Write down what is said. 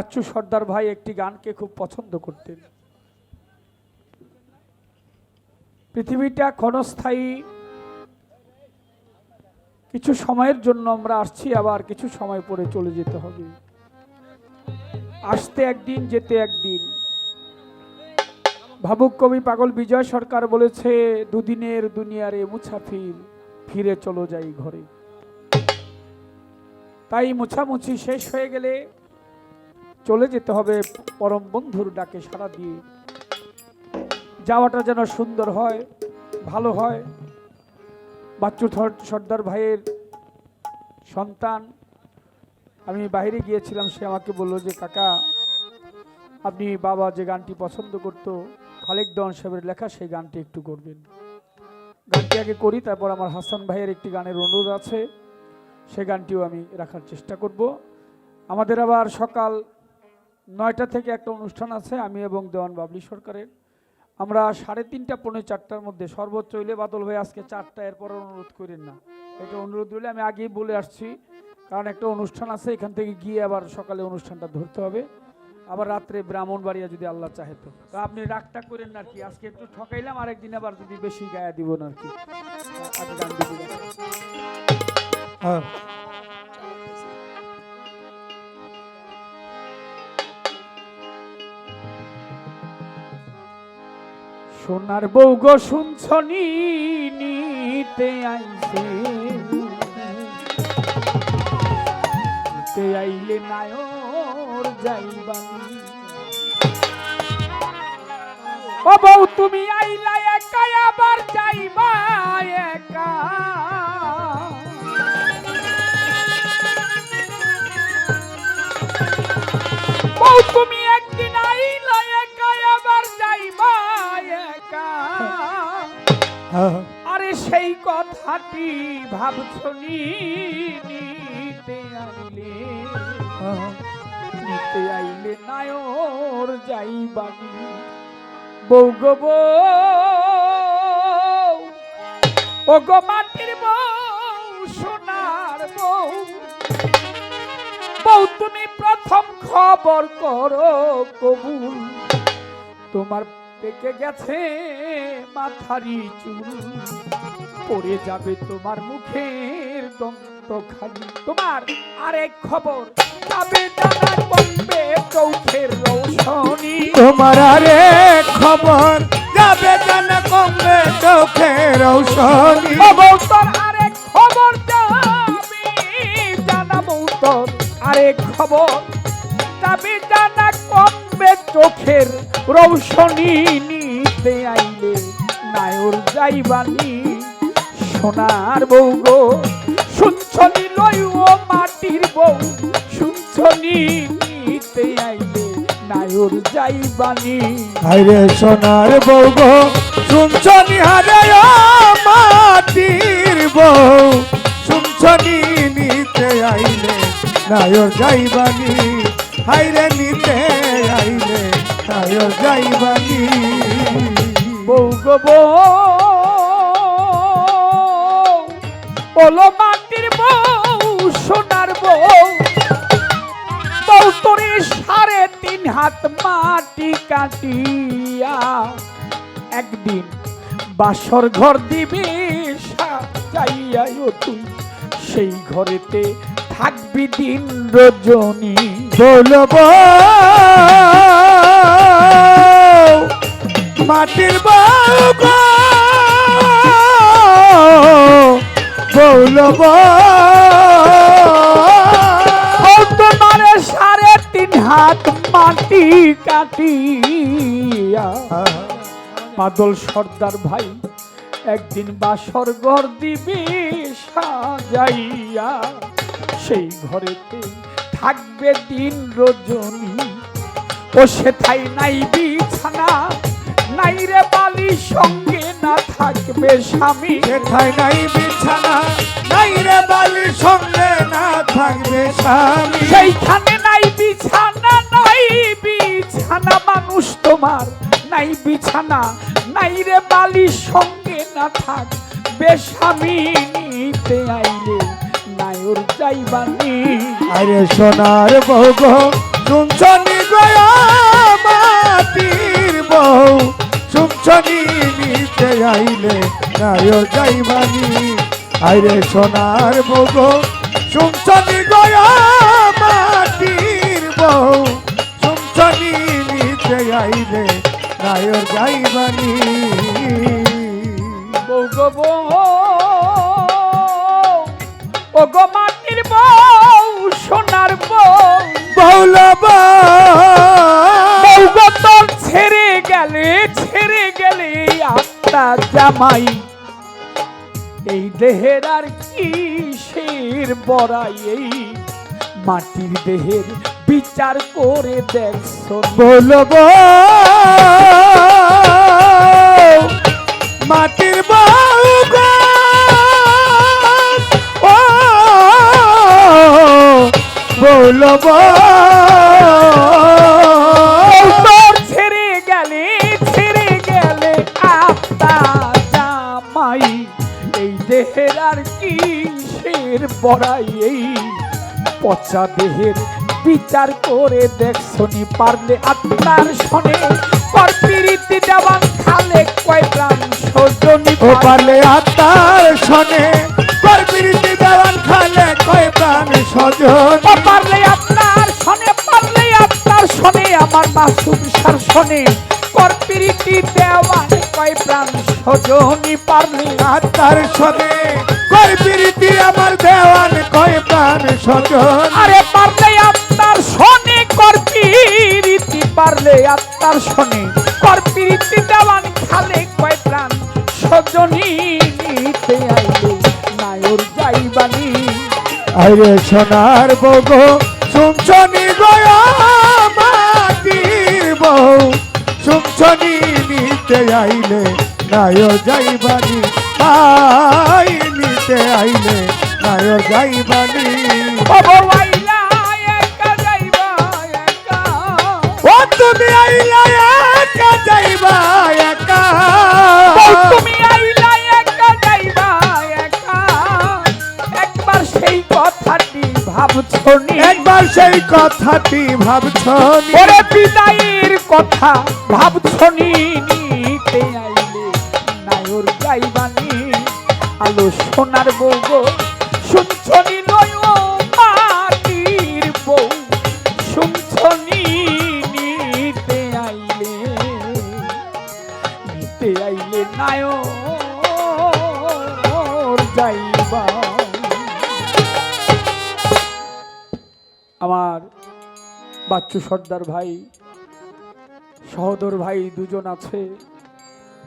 বাচ্চু সর্দার ভাই একটি গানকে খুব পছন্দ করতেন। পৃথিবীটা ক্ষণস্থায়ী। কিছু সময়ের জন্য আমরা আসছি, আবার কিছু সময় পরে চলে যেতে হবে। আসতে একদিন, যেতে একদিন। ভাবুক কবি পাগল বিজয় সরকার বলেছে, দুদিনের দুনিয়ারে মুছাফির ফিরে চলো যাই ঘরে। তাই মুছামুছি শেষ হয়ে গেলে চলে যেতে হবে পরম বন্ধুর ডাকে সাড়া দিয়ে। যাওয়াটা যেন সুন্দর হয়, ভালো হয়। বাচ্চু সর্দার ভাইয়ের সন্তান। আমি বাইরে গিয়েছিলাম, সে আমাকে বলল যে, কাকা, আপনি বাবা যে গানটি পছন্দ করতো, খালেক দন সাহেবের লেখা, সেই গানটি একটু করবেন। গানটি আগে করি, তারপর আমার হাসান ভাইয়ের একটি গানের অনুরোধ আছে। সে গানটিও আমি রাখার চেষ্টা করব। আমাদের আবার সকাল নয়টা থেকে একটা অনুষ্ঠান আছে, আমি এবং দেওয়ান বাবলি সরকারের। আমরা সাড়ে তিনটা, পৌনে চারটার মধ্যে সর্বোচ্চ হইলে বাদল ভাই আজকে চারটা, এরপর অনুরোধ করেন না। এটা অনুরোধ হইলে আমি আগেই বলে আসছি, কারণ একটা অনুষ্ঠান আছে, এখান থেকে গিয়ে আবার সকালে অনুষ্ঠানটা ধরতে হবে। আবার রাত্রে ব্রাহ্মণ ব্রাহ্মণবাড়িয়া যদি আল্লাহ চাহে তো। তা আপনি রাগটা করেন না কি, আজকে একটু ঠকাইলাম, আরেকদিন আবার যদি বেশি গায়ে দিব না আর কি। সোনার বউ গো শুনছনি নিতে আইছে। আইলে নায়র যাইবানি ও বউ, তুমি আইলা একা আবার যাইবা একা। কথাটি ভাবছনি নিতে আইলে? নিতে আইলে নায়র যাইবানি বউ গো ও গো মাটির বউ, সোনার বউ। বউ, তুমি প্রথম খবর করো কবুল। তোমার পেকে গেছে মাথারি চুল। পড়ে যাবে তোমার মুখের দন্ত খালি। তোমার আরেক খবর যাবে জানা কমবে চৌখের রৌশনী। তোমার আরে খবর যাবে জানা কমবে চোখের রৌশনি। তোর আরেক খবর যাবে জানাব তোর আরেক খবর। যাবে কমবে চোখের রৌশনী নিতে আইলে নায়র যাইবানি। সোনার বউ গো, শুনছনি লই ও মাটির বউ, শুনছনি নিতে আইলে নায়র যাইবানি। আরে সোনার বউ গো, শুনছনি হারে ও মাটির বউ, শুনছনি নিতে আইলে নায়র যাইবানি। হাইরে নিতে আইলে নায়র যাইবানি বউ গো বউ ওলো মাটির বউ, সোনার বউ। বউ তোরে সাড়ে তিন হাত মাটি কাটিয়া একদিন বাসর ঘর দিবি যাইয়া তুই। সেই ঘরেতে থাকবি দিন রজনী। বলব, মাটির বলব তোমারে সাড়ে তিন হাত মাটি কাটিয়া। বাদল সর্দার ভাই, একদিন বাসর ঘর দিবি সাজাইয়া। সেই ঘরেতে থাকবে দিন রজনী। ও সেথাই নাই বিছানা নাই রে বালি সঙ্গে না থাকবে স্বামী। সেথায় নাই বিছানা নাই রে বালির সঙ্গে না থাকবে স্বামী। সেইখানে নাই বিছানা নাই বিছানা মানুষ তোমার। নাই বিছানা নাই রে বালির সঙ্গে না থাক বেশামি নিতে আইলে নায়র যাইবানি আরে সোনার বউ গো শুনছনি গয়া মাটির বউ? শুনছনি নিতে আইলে নায়র যাইবানি আইরে সোনার বউ গো শুনছনি গয়া মাটির বউ? শুনছনি নিতে আইলে নায়র যাইবানি বউ গো বউ ও গো মাটির বউ সোনার বউ। বৌলবা বউ গো তোর ছেড়ে গেলে ছেড়ে গেলে আত্মা জামাই। এই দেহের আর কিসের বড়াই এই? মাটির দেহের বিচার করে দেখছ বলব ছেড়ে গেলে পচা দেহের বিচার করে দেখছনি পারলে আত্মার শনে। পর পিরিতি দেওয়ান খালে কয় প্রাণ সজনি পারলে আত্মার শনে। দেওয়ান মাসুম শনে পর পিরিতি কয় প্রাণ সজনি পারলে আত্মার শনে করবিরিতি আমার দেওয়ান কয় প্রাণ সজন। আরে পারলে আত্মার শনে করপিরিতি পারলে আত্মার শনে করপিরিতি দেওয়ান খালে কয় প্রাণ সজনি নিতে আইলে নায়র যাইবানি। আরে সোনার বগো শুনছনি গয়া? শুনছনি নিতে আইলে নায় যাইবানি। আই নিতে আইলে নায় যাইবানি। ও তুমি আইলা একা যাইবা একা। সেই কথাটি ভাবছনি ওরে বিদায়ের কথা ভাবছনি নিতে আইলে নায়র যাইবানি আলো সোনার বউ গো শুনছনি নয় মাটির বউ? শুনছনি নিতে আইলে নিতে আইলে নায়র যাইবা আমার বাচ্চু সর্দার ভাই সহদর ভাই দুজন আছে।